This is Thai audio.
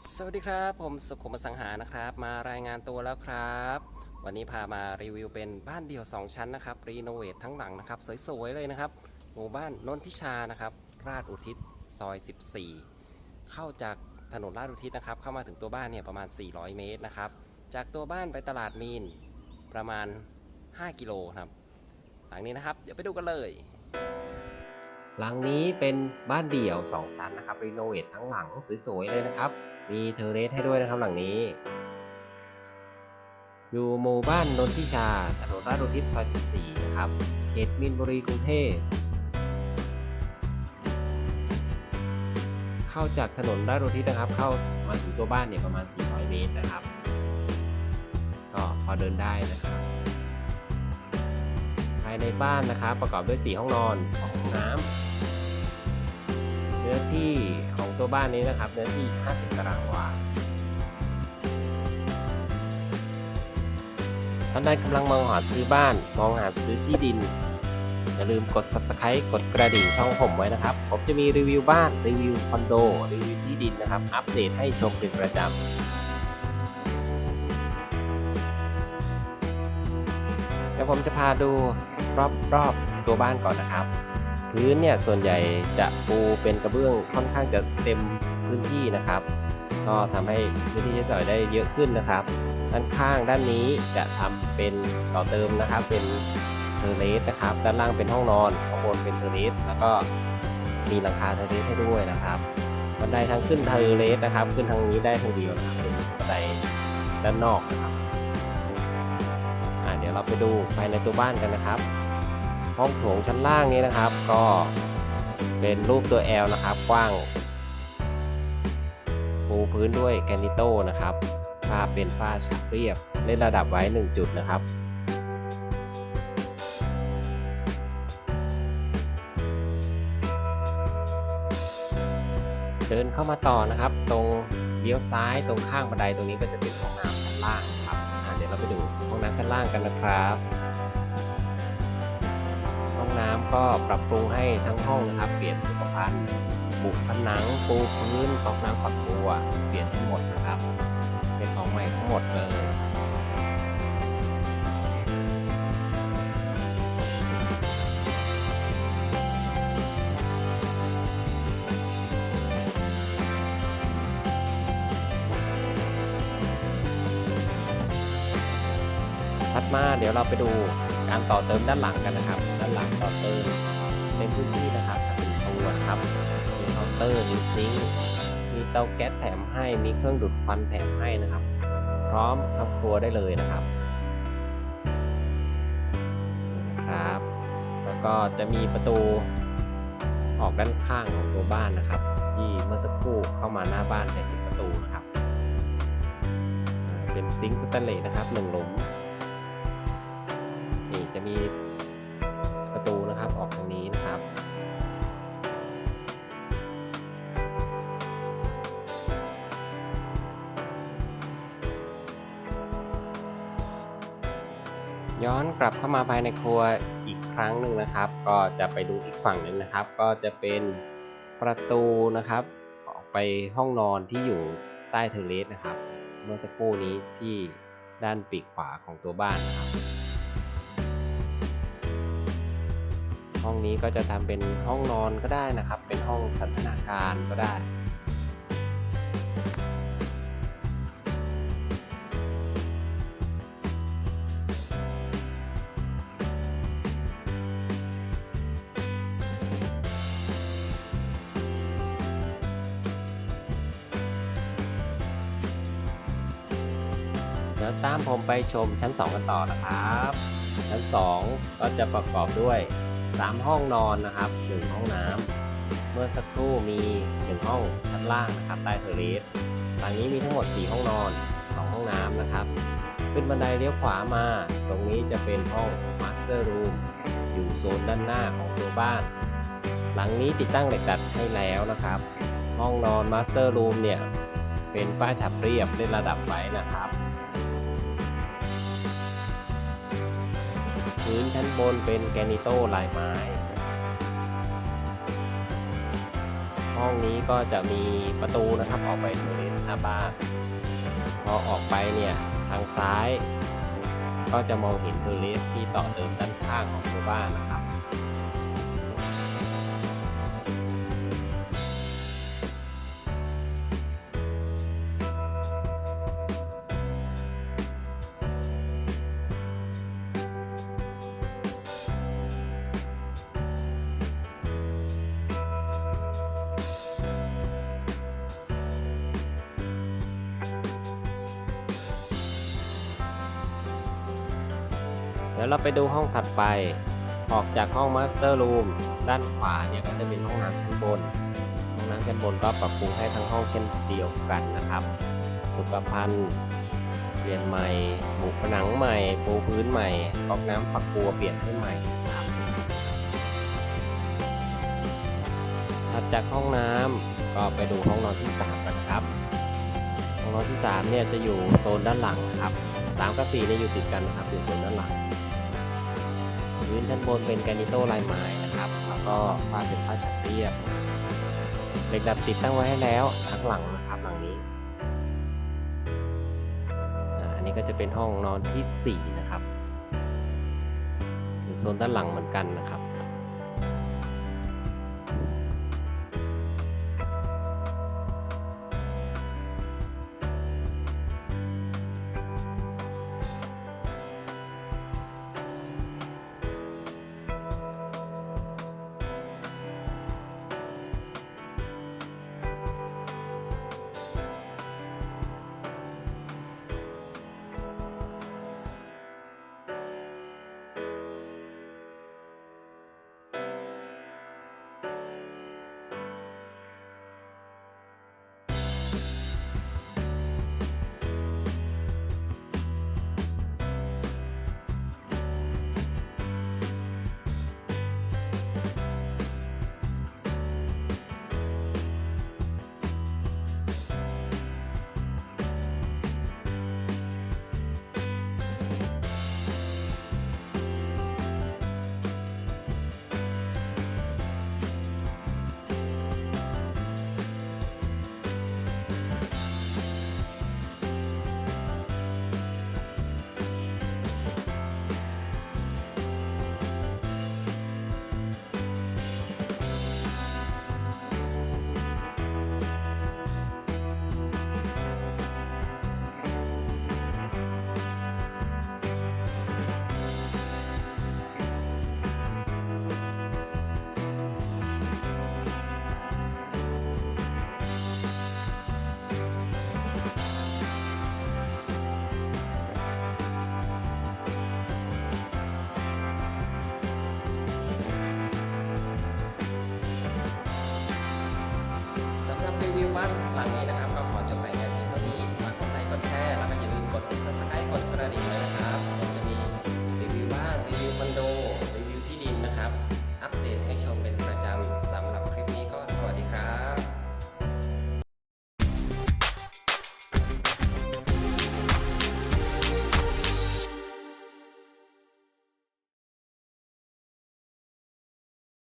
สวัสดีครับ ผมสุขุมสังหานะครับ มารายงานตัวแล้วครับ วันนี้พามารีวิวเป็นบ้านเดี่ยว 2 ชั้นนะครับรีโนเวททั้งหลังนะครับ สวยๆเลยนะครับ หมู่บ้านนนทิชานะครับ ราชอุทิศซอย 14 เข้าจากถนนราชอุทิศนะครับ เข้ามาถึงตัวบ้านเนี่ยประมาณ 400 เมตรนะครับ จากตัวบ้านไปตลาดมีนประมาณ 5 กิโลครับ หลังนี้นะครับ เดี๋ยวไปดูกันเลยหลังนี้เป็นบ้านเดี่ยว 2 ชั้นนะครับรีโนเวททั้งหลังสวยๆเลยนะครับ มีเทอร์เรสให้ด้วยนะครับหลังนี้ อยู่หมู่บ้านนนทิชาถนนราชอุทิศซอย 14 นะครับ เขตมินบุรีกรุงเทพ เข้าจากถนนราชอุทิศนะครับ เข้ามาถึงตัวบ้านเนี่ยประมาณ 400 เมตรนะครับ ก็พอเดินได้นะครับ ภายในบ้านนะครับประกอบด้วย 4 ห้องนอน 2 ห้องน้ำเนื้อที่ ตัวบ้านนี้นะครับเนื้อที่ 50 ตารางวาท่านใดกำลังมองหาซื้อบ้าน มองหาซื้อที่ดิน อย่าลืมกด subscribe กดกระดิ่งช่องผมไว้นะครับ ผมจะมีรีวิวบ้าน รีวิวคอนโด รีวิวที่ดินนะครับ อัปเดตให้ชมเป็นประจำเดี๋ยวผมจะพาดูรอบๆตัวบ้านก่อนนะครับ พื้นเนี่ยส่วนใหญ่จะปูเป็นกระเบื้องค่อนข้างจะเต็มพื้นที่นะครับ ก็ทำให้พื้นที่ใช้สอยได้เยอะขึ้นนะครับ ด้านข้างด้านนี้จะทำเป็นต่อเติมนะครับ เป็นเทอร์เลสนะครับ ด้านล่างเป็นห้องนอนข้างบนเป็นเทอร์เลสแล้วก็มีหลังคาเทอร์เลสให้ด้วยนะครับบันไดทางขึ้นเทอร์เลสนะครับ ขึ้นทางนี้ได้ทางเดียวนะครับเป็นบันไดด้านนอกนะครับอ่าเดี๋ยวเราไปดูภายในตัวบ้านกันนะครับ ห้องโถงชั้นล่างนี้นะครับ ก็เป็นรูปตัว L นะครับ กว้างปูพื้นด้วยแกนิโต้นะครับฝ้าเป็นฝ้าฉาบเรียบเล่นระดับไว้ 1 จุดนะครับเดินเข้ามาต่อนะครับ ตรงเลี้ยวซ้ายตรงข้างบันไดตรงนี้ก็จะเป็นห้องน้ำชั้นล่างครับเดี๋ยวเราไปดูห้องน้ำชั้นล่างกันนะครับ องน้ำก็ปรับปรุงให้ทั้งห้องนะครับ เปลี่ยนสุขภัณฑ์บุกผนังปูพื้นก๊อกน้ำฝักบัวเปลี่ยนทั้งหมดนะครับ เป็นของใหม่ทั้งหมดเลยถัดมาเดี๋ยวเราไปดู การต่อเติมด้านหลังกันนะครับ ด้านหลังต่อเติมในพื้นที่นะครับเป็นตัวครับ มีเคาน์เตอร์ มีซิงค์ มีเตาแก๊สแถมให้ มีเครื่องดูดควันแถมให้นะครับ พร้อมทำครัวได้เลยนะครับครับ แล้วก็จะมีประตูออกด้านข้างของตัวบ้านนะครับ ที่เมื่อสักครู่เข้ามาหน้าบ้านในที่ประตูนะครับ เป็นซิงค์สแตนเลสนะครับหนึ่งหลุม จะมีประตูนะครับออกทางนี้นะครับ ย้อนกลับเข้ามาภายในครัวอีกครั้งหนึ่งนะครับ ก็จะไปดูอีกฝั่งหนึ่งนะครับ ก็จะเป็นประตูนะครับ ออกไปห้องนอนที่อยู่ใต้เทเลสนะครับ เมื่อสักครู่นี้ที่ด้านปีกขวาของตัวบ้านนะครับ ห้องนี้ก็จะทำเป็นห้องนอนก็ได้นะครับ เป็นห้องสันทนาการก็ได้ เดี๋ยวตามผมไปชมชั้น 2 กันต่อนะครับ ชั้น 2 ก็จะประกอบด้วย 3 ห้องนอนนะครับ 1 ห้องน้ำเมื่อสักครู่มี 1 ห้องชั้นล่างนะครับใต้เทอร์เรสหลังนี้มีทั้งหมด 4 ห้องนอน 2 ห้องน้ำนะครับ ขึ้นบันไดเลี้ยวขวามา ตรงนี้จะเป็นห้องมาสเตอร์รูมอยู่โซนด้านหน้าของตัวบ้าน หลังนี้ติดตั้งเหล็กดัดให้แล้วนะครับ ห้องนอนมาสเตอร์รูมเนี่ยเป็นฝ้าฉับเรียบได้ระดับไว้นะครับ พื้นชั้นบนเป็นแกนิโต้ลายไม้ ห้องนี้ก็จะมีประตูนะครับออกไปทูริสหน้าบ้านพอออกไปเนี่ยทางซ้าย ก็จะมองเห็นทูริสที่ต่อเติมด้านข้างของตัวบ้านนะครับ ดี๋ยวเราไปดูห้องถัดไป ออกจากห้องมาสเตอร์รูมด้านขวาเนี่ยก็จะเป็นห้องน้ำชั้นบน ห้องน้ำชั้นบนก็ปรับปรุงให้ทั้งห้องเช่นเดียวกันนะครับ สุขภัณฑ์เปลี่ยนใหม่บุผนังใหม่ปูพื้นใหม่ก๊อกน้ำฝักบัวเปลี่ยนให้ใหม่ครับถัดจากห้องน้ำก็ไปดูห้องนอนที่ 3 กันครับ ห้องนอนที่ 3 เนี่ยจะอยู่โซนด้านหลังครับ 3 กับ4เนี่ยอยู่ติดกันนะครับอยู่โซนด้านหลัง พื้นชั้นบนเป็นแกรนิโต้ลายไม้นะครับ แล้วก็ผ้าเป็นผ้าฉับเรียบเหล็กดัดติดตั้งไว้ให้แล้วทั้งหลังนะครับหลังนี้อันนี้ก็จะเป็นห้องนอนที่ 4 นะครับอยู่โซนด้านหลังเหมือนกันนะครับ รีวิวบ้านหลังนี้นะครับ